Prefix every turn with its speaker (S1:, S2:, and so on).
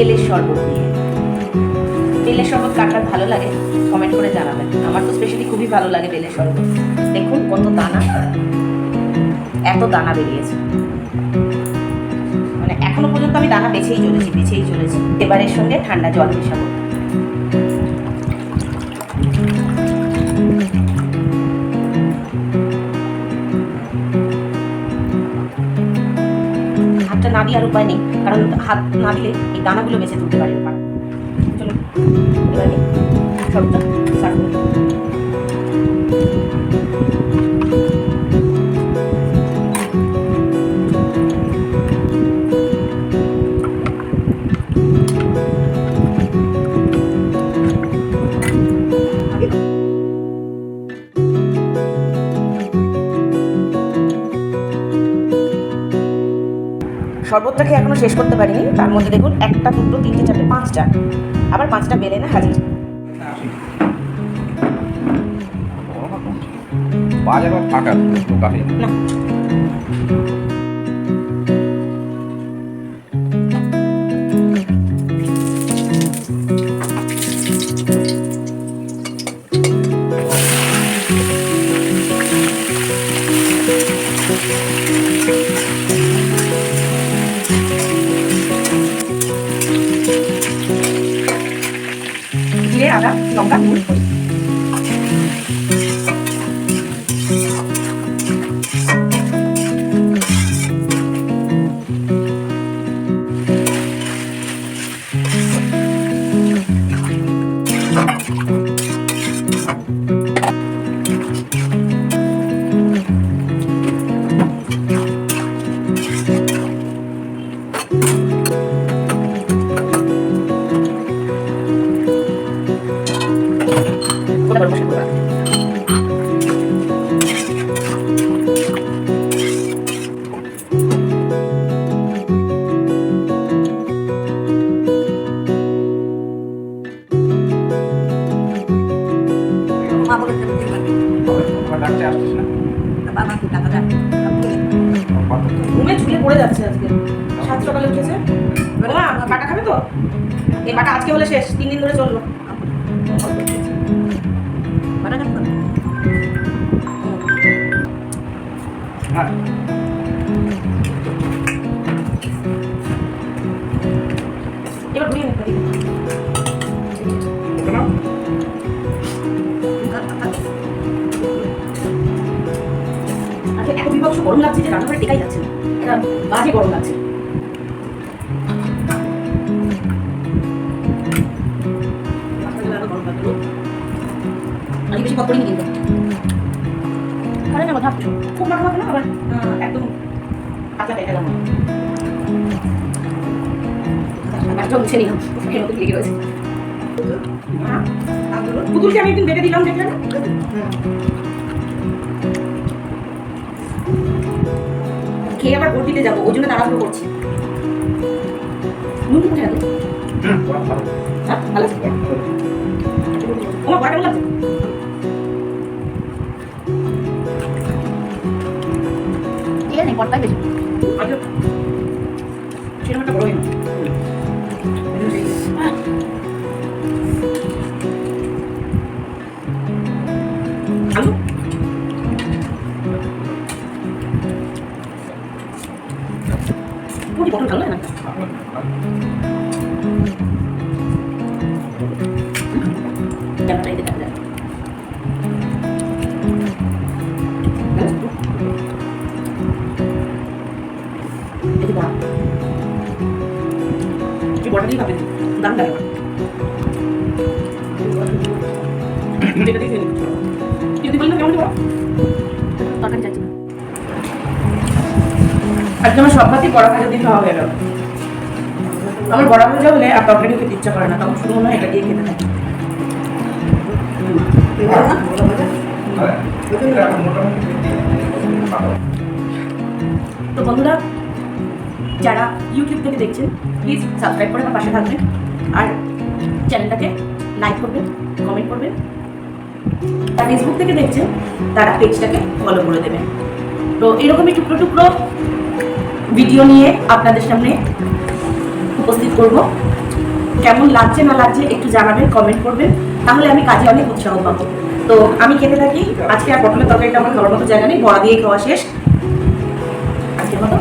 S1: বেলের শরবত দিয়ে। বেলের শরবত কার ভালো লাগে? কমেন্ট করে জানাবেন। আমার তো স্পেশালি খুবই ভালো লাগে বেলের শরবত। দেখুন কত দানা। এত দানা বেরিয়েছে। মানে এখনও পর্যন্ত আমি দানা বেছেই চলেছি বেছেই চলেছি। এবারের সঙ্গে ঠান্ডা জল মেশাবো। না দিয়ে আর উপায় নেই। কারণ হাত না দিলে এই দানাগুলো বেছে তুলতে পারি না। চলো এবার আমি সবটা শরবতটাকে এখনও শেষ করতে পারিনি। তার মধ্যে দেখুন একটা দুটো তিনটে চারটে পাঁচটা। আবার পাঁচটা বেলে না হাজির।
S2: বাজার ফাঁকা
S1: না।
S3: 이건가? 이건가?
S2: তোমার আসছিস না।
S3: বাবা কি টাকা দেয়?
S1: ঘুমে ঝুলে পড়ে যাচ্ছে আজকে। সাত সকালে উঠেছে। বাবা বাটা খাবে তো? এই বাটা আজকে হলে শেষ তিন দিন ধরে চলল
S3: বাটা
S2: হ্যাঁ।
S1: এবার ঘুরিয়ে নিতে গরম লাগছে যে রান্নাঘরে টেকাই যাচ্ছে না। এটা বাজে গরম লাগছে। আমি বেশি কিন্তু। না ভাবছ খুব মাখা মাখা না আবার? একদম পাতলা পেটে গেলাম একদম নিলাম। মুখের মতো লেগে রয়েছে। হ্যাঁ পুতুলকে আমি একদিন বেটে দিলাম দেখলে না? খেয়ে আবার ভোট দিতে যাব ওই জন্য তাড়াহুড়ো করছি। নুন কোথায় হ্যাঁ ভালো আছে? তোমার বড়া কেমন লাগছে
S3: ঠিক আছে পড়তাই বেশি
S1: আচ্ছা সেরকম একটা বড় হই লাগে এটা বলি না আমার বড়া হয়ে ভাজা হলে আর তরকারি খেতে ইচ্ছা করে না তখন শুধু মনে হয় এটা দিয়ে খেতে থাকে তো বন্ধুরা, যারা ইউটিউব থেকে দেখছেন প্লিজ সাবস্ক্রাইব করে আমার পাশে থাকবেন আর চ্যানেলটাকে লাইক করবেন কমেন্ট করবেন। আর ফেসবুক থেকে দেখছেন, তারা পেজটাকে ফলো করে দেবেন। তো এরকমই টুকরো টুকরো ভিডিও নিয়ে আপনাদের সামনে উপস্থিত করব। কেমন লাগছে না লাগছে একটু জানাবেন কমেন্ট করবেন। তাহলে আমি কাজে অনেক উৎসাহ পাবো। তো আমি খেতে থাকি। আজকে আর পটলের তরকারিটা আমার খাওয়ার মতো জায়গা নেই, বড়া দিয়ে খাওয়া শেষ। আজকের মতো।